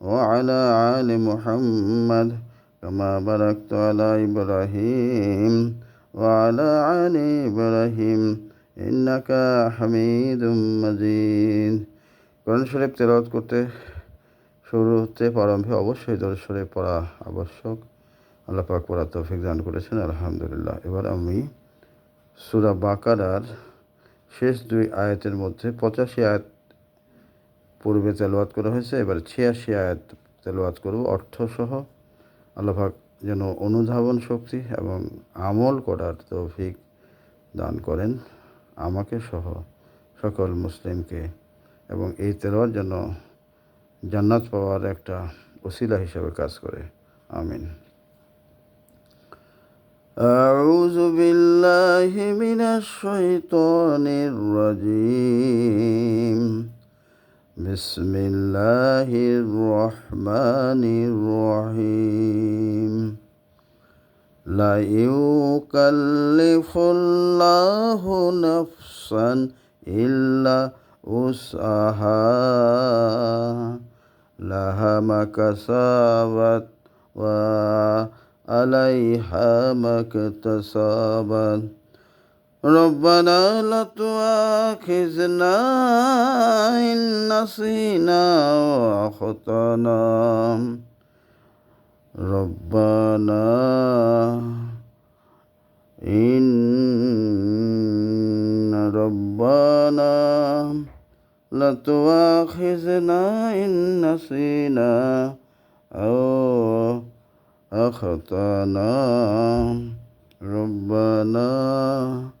وعلى آل محمد كما باركت على إبراهيم وعلى آل إبراهيم إنك حميد مجيد কোরআন শরীফ তেলাওয়াত করতে শুরুতে প্রারম্ভে অবশ্যই দরুদ শরীফ পড়া আবশ্যক আল্লাহ পাক পড়া তৌফিক দান করেছেন আলহামদুলিল্লাহ এবার আমি সূরা বাকারার শেষ দুই আয়াতের মধ্যে পঁচাশি আয়াত পূর্বে তেলোয়াত করা হয়েছে এবার ছিয়াশি আয়াত তেলোয়াত করব অর্থসহ আল্লাহাক যেন অনুধাবন শক্তি এবং আমল করার তৌফিক দান করেন আমাকে সহ সকল মুসলিমকে এবং এই তেলোয়ার যেন জান্নাত পাওয়ার একটা ওসিলা হিসাবে কাজ করে আমিন أعوذ بالله من الشيطان الرجيم بسم الله الرحمن الرحيم لا يكلف الله نفسا إلا وسعها لها ما كسبت وعليها ما اكتسبت ربنا لا تؤاخذنا إن نسينا وأخطأنا. ربنا إن ربنا لا تؤاخذنا إن نسينا أو أخطأنا. ربنا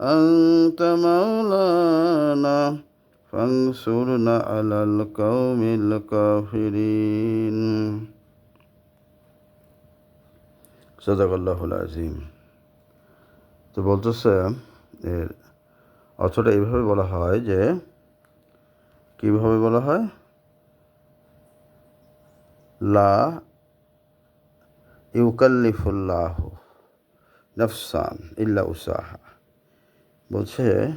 أنت مولانا فانصرنا على القوم الكافرين صدق الله العظيم তো বলতেছে এর অর্থটা এইভাবে বলা হয় যে কীভাবে বলা হয় লা ইউকাল্লিফুল্লাহ নফসান ইল্লা উসাহা বলছে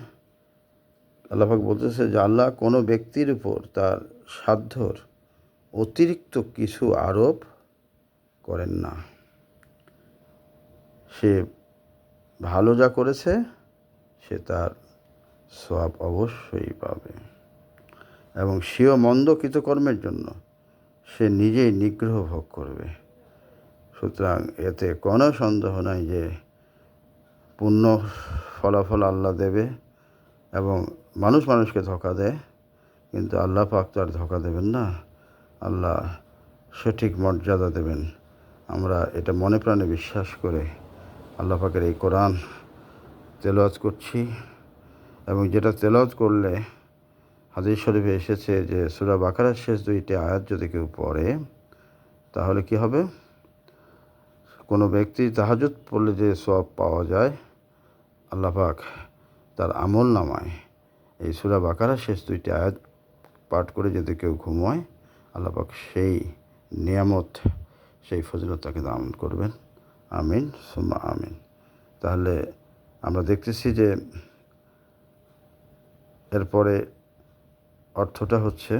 আল্লাহাক বলতেছে যে আল্লাহ কোনো ব্যক্তির উপর তার সাধ্যর অতিরিক্ত কিছু আরোপ করেন না। সে ভালো যা করেছে, সে তার সব অবশ্যই পাবে। এবং সেও মন্দ কৃতকর্মের জন্য সে নিজেই নিগ্রহ ভোগ করবে। সুতরাং এতে কোনো সন্দেহ নাই যে পূর্ণ ফলাফল আল্লাহ দেবে এবং মানুষ মানুষকে ধোকা দেয়, কিন্তু আল্লাহ পাক তো আর ধোকা দেবেন না। আল্লাহ সঠিক মর্যাদা দেবেন। আমরা এটা মনে প্রাণে বিশ্বাস করে আল্লাহ পাকের এই কোরআন তেলাওয়াত করছি এবং যেটা তেলাওয়াত করলে হাদিস শরীফে এসেছে যে সুরা বাকারার শেষ দুইটি আয়াত যদি কেউ পড়ে, তাহলে কি হবে? কোনো ব্যক্তি তাহাজুদ পড়লে যে সব পাওয়া যায় আল্লাপাক তার আমল নামায়। এই সুরা বাকারা শেষ দুইটি আয়াত পাঠ করে যদি কেউ ঘুমোয় আল্লাপাক সেই নিয়ামত, সেই ফজিলত তাকে দান করবেন। আমিন, সুম্মা আমিন। তাহলে আমরা দেখতেছি যে এরপরে অর্থটা হচ্ছে,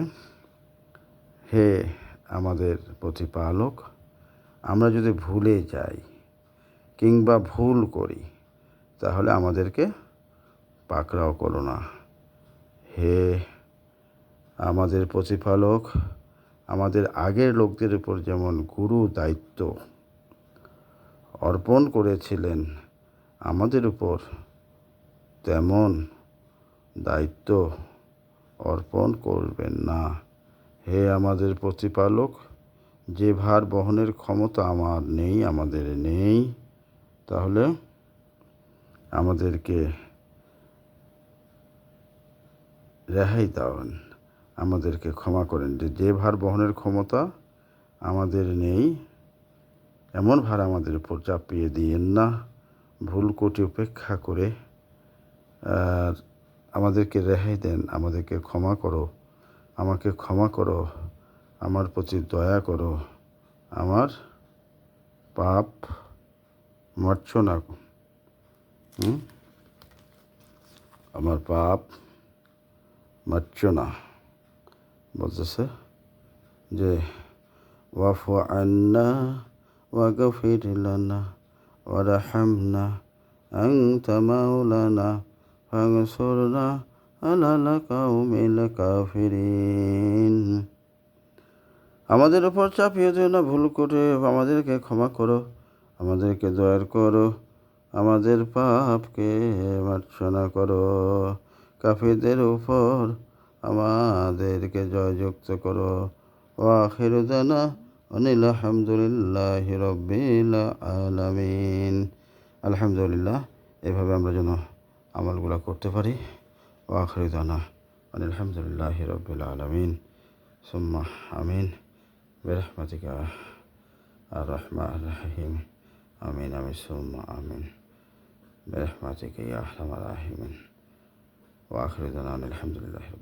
হে আমাদের প্রতিপালক, আমরা যদি ভুলে যাই কিংবা ভুল করি তাহলে আমাদেরকে পাকড়াও করো না। হে আমাদের প্রতিপালক, আমাদের আগের লোকদের উপর যেমন গুরু দায়িত্ব অর্পণ করেছিলেন, আমাদের উপর তেমন দায়িত্ব অর্পণ করবেন না। হে আমাদের প্রতিপালক, যে ভার বহনের ক্ষমতা আমার নেই, আমাদের নেই, তাহলে আমাদেরকে রেহাই দাওন আমাদেরকে ক্ষমা করেন যে যে ভার বহনের ক্ষমতা আমাদের নেই, এমন ভার আমাদের উপর চাপিয়ে দিয়েন না ভুল কোটি উপেক্ষা করে, আর আমাদেরকে রেহাই দেন, আমাদেরকে ক্ষমা করো, আমাকে ক্ষমা করো, আমার প্রতি দয়া করো, আমার পাপ মারছ না হুম? আমার পাপ মার্চনা বলতেছে যে, ওয়াফু আন্না না লানা ওয়ারহামনা আনতা মাওলানা ফাংসুরনা আলালা কাউমিল কাফিরিন। আমাদের উপর চাপিয়ে দিও না ভুল করে, আমাদেরকে ক্ষমা করো, আমাদেরকে দয়ার করো। আমাদের পাপকে মার্জনা করো কাফিরদের উপর আমাদেরকে জয়যুক্ত করো ওয়াখির দানা অনিল আলহামদুলিল্লাহ রব্বিল আলামিন আলহামদুলিল্লাহ এভাবে আমরা যেন আমলগুলো করতে পারি ওয়াখির দানা অনিল আলহামদুলিল্লাহ রব্বিল আলামিন সুম্মা আমিন برحمتك الرحمن الرحيم آمين آمين ثم آمين برحمتك يا أرحم الراحمين. وآخر دعوانا الحمد لله رب